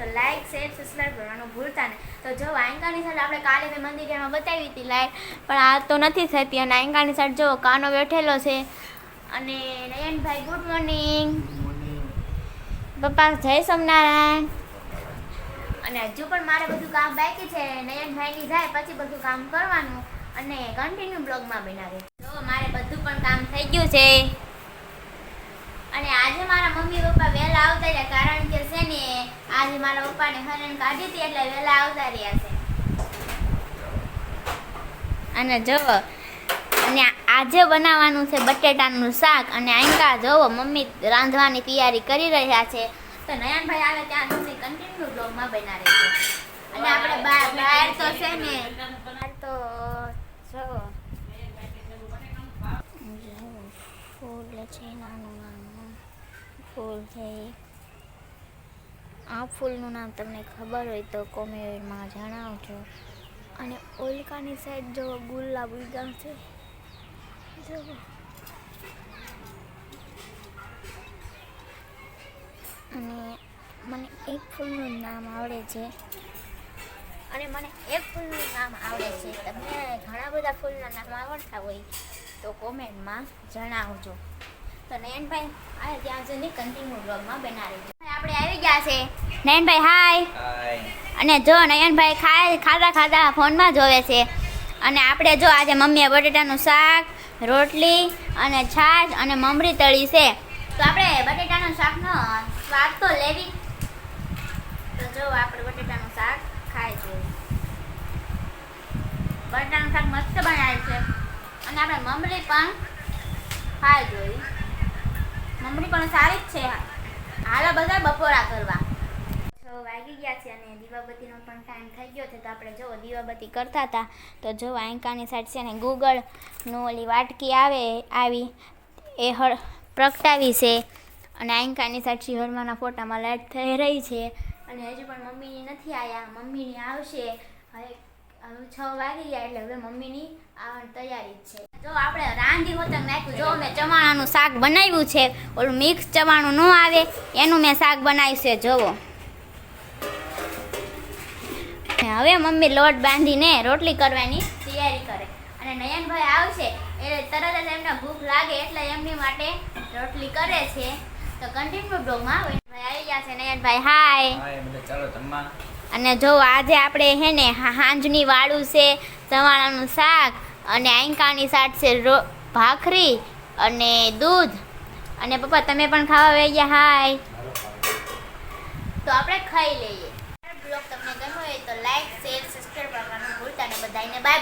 તો like share subscribe કરવાનું ભૂલતા નહીં. તો જો આંકાની સાઈડ આપણે કાલે મેં મંદિરમાં બતાવી હતી લાઇટ પણ આ તો નથી થતી. અને આયંકાની સાઈડ જો કાનો બેઠેલો છે. અને નયનભાઈ ગુડ મોર્નિંગ પપ્પા, જય સોમનારાયણ અને હજુ પણ મારે બધું કામ બાકી છે. નયનભાઈની જાય, પછી બધું કામ કરવાનું. અને કન્ટિન્યુ બ્લોગમાં બનાવે. જો મારે બધું પણ કામ થઈ ગયું છે. અને આજે મારા મમ્મી પપ્પા વહેલા આવતા કારણ કે આજે મારા પપ્પાને હરણ કાઢી હતી એટલે વહેલા આવતા રહ્યા છે. અને જો, અને આજે બનાવવાનું છે બટેટાનું શાક. અને આંકા જોવો મમ્મી રાંધવાની તૈયારી કરી રહ્યા છે. તો નયનભાઈ આવે ત્યાં સુધી કન્ટિન્યુ બ્લોગમાં બનાવે છે. અને આપણે બહાર બહાર તો છે ને, બહાર તો જો. ફૂલ છે નાનું નાનું ફૂલ છે. આ ફૂલનું નામ તમને ખબર હોય તો કોમેન્ટમાં જણાવજો. અને ઓલકાની સાઈડ જો ગુલાબ ઉગ્યા છે. જો અને મને એક ફૂલનું નામ આવડે છે. અને મને એક ફૂલનું નામ આવડે છે. તમને ઘણા બધા ફૂલના નામ આવડતા હોય તો કોમેન્ટમાં જણાવજો. તો નયનભાઈ આ ત્યાં સુધી કન્ટિન્યુ બ્લોગમાં બનાવી આપણે આવી ગયા છે. નયનભાઈ હાય. અને જો નયનભાઈ ખાય ખાધા ખાધા ફોનમાં જોવે છે. અને આપણે જો આજે મમ્મીએ બટેટાનું શાક રોટલી અને છાશ અને મમરી તળી છે. તો આપણે બટેટાનું શાકનો સ્વાદ તો લેવી. તો જો આપણે બટેટાનું શાક ખાઈ જોઈએ બટેટાનું શાક મસ્ત બનાવ્યું છે. અને આપણે મમરી પણ મમરી પણ સારી જ છે. હાલો બધા બપોરા કરવા. છ વાગી ગયા છે અને દીવાબત્તીનો પણ ટાઈમ થઈ ગયો છે. તો આપણે જો દીવાબત્તી કરતા હતા, તો જો આંકાની સાઈડ છે ને ગૂગળનું ઓલી વાટકી આવે, આવી એ હળ પ્રગટાવી છે. અને આંકાની સાઈડ શિહરમાના ફોટામાં લાઈટ થઈ રહી છે. અને હજુ પણ મમ્મીની નથી આવ્યા મમ્મીની આવશે. હવે છ વાગી ગયા એટલે હવે મમ્મીની આવવાની તૈયારી છે. જો આપણે રાંધી હોતક નાખ્યું, જો મેં ચવાણાનું શાક બનાવ્યું છે, ઓલું મિક્સ ચવાણું ન આવે, એનું મેં શાક બનાવ્યું છે, જોવો. હવે મમ્મી લોટ બાંધીને રોટલી કરવાની તૈયારી કરે. અને નયનભાઈ આવશે, એટલે તરત જ એમને ભૂખ લાગે એટલે એમની માટે રોટલી કરે છે. તો કન્ટિન્યુ બ્લોગમાં આવી. ગયા છે. નયનભાઈ હાય ચાલો જમવા. અને જો આજે આપણે હે ને હાંજની વાળું છે ચવાણાનું શાક અને આંકાની શાક છે રો, ભાખરી અને દૂધ. અને પપ્પા, તમે પણ ખાવા વહી ગયા હાય. તો આપણે ખાઈ લઈએ. બ્લોગ તમને ગમ્યો હોય તો લાઈક, શેર, સબસ્ક્રાઈબ કરવાનું ભૂલતા ને બધાને બાય બાય